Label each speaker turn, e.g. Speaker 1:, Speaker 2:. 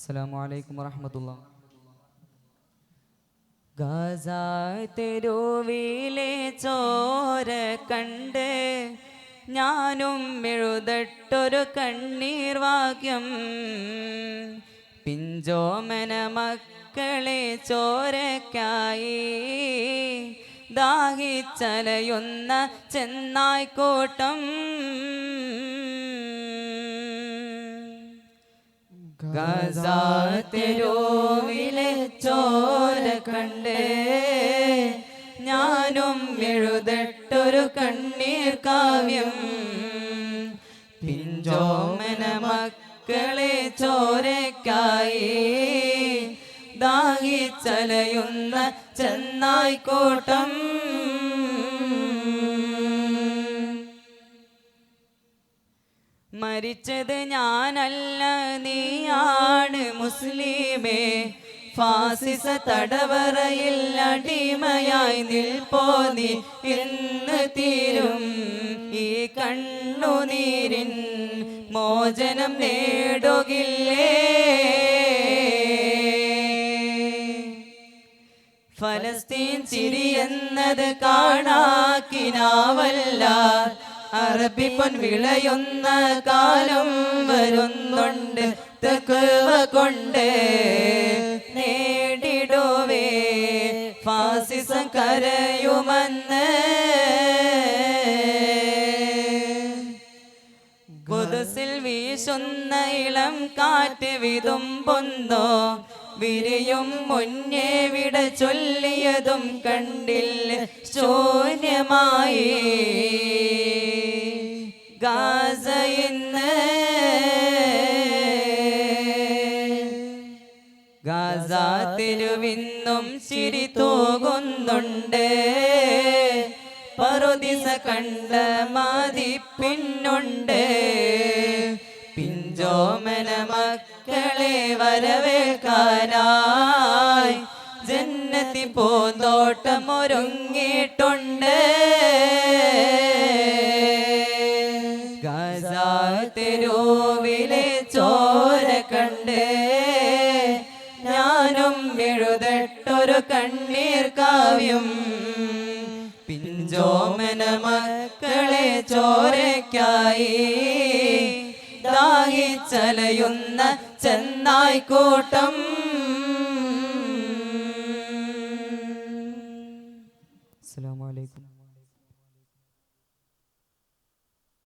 Speaker 1: അസ്സലാമു അലൈക്കും വറഹമത്തുള്ള.
Speaker 2: ഗാസ തെരുവിലെ ചോര കണ്ട് ഞാനും എഴുതട്ടൊരു കണ്ണീർ വാക്യം. പിഞ്ചോമന മക്കളെ ചോരക്കായി ദാഹിച്ചലയുന്ന ചെന്നായിക്കോട്ടം. ഗസാതെരുവിലെ ചോര കണ്ട്. ഞാനും എഴുതട്ടൊരു കണ്ണീർ കാവ്യം. പിഞ്ചോമന മക്കളെ ചോരക്കായി ദാഹിച്ചലയുന്ന ചെന്നായിക്കോട്ടം. മരിച്ചത് ഞാനല്ല നീയാണ് മുസ്ലിമേ. ഫാസിസ തടവറയിൽ അടിമയായി നിൽപ്പോ നീ? ഇന്ന് തീരും ഈ കണ്ണുനീരിൻ മോചനം നേടുകില്ലേ? ഫലസ്തീൻ ചിരിയെന്നത് കാണാക്കിനാവല്ല. അറബി പൊൻ വിളയുന്ന കാലം വരുന്നുണ്ട്. തെക്കുവ കൊണ്ട് നേടിടുവേ. ഫാസിസം കരയുമെന്ന് ിൽ വീശുന്ന ഇളം കാറ്റ് വിതുമ്പുന്നോ. വിരിയും മുന്നേ വിട ചൊല്ലിയതും കണ്ടില്ല ശൂന്യമായി. ഗാസ ഇന്ന് ചിരി തൂകുന്നുണ്ട്. പറുദിസ കണ്ട മതിപ്പിന്നുണ്ട്. പിഞ്ചോമന മക്കളെ വരവേൽക്കാനായി. ജന്നത്തി പൂന്തോട്ടം ഒരുങ്ങിയിട്ടുണ്ട്. തെരുവിലെ ചോര കണ്ട് ഞാനും എഴുതട്ടൊരു കണ്ണീർ കാവ്യം. പിഞ്ചോമന മക്കളെ ചോരയ്ക്കായി. ായി ചലയുന്ന ചെന്നായിക്കോട്ടം അസ്സലാമു അലൈക്കും.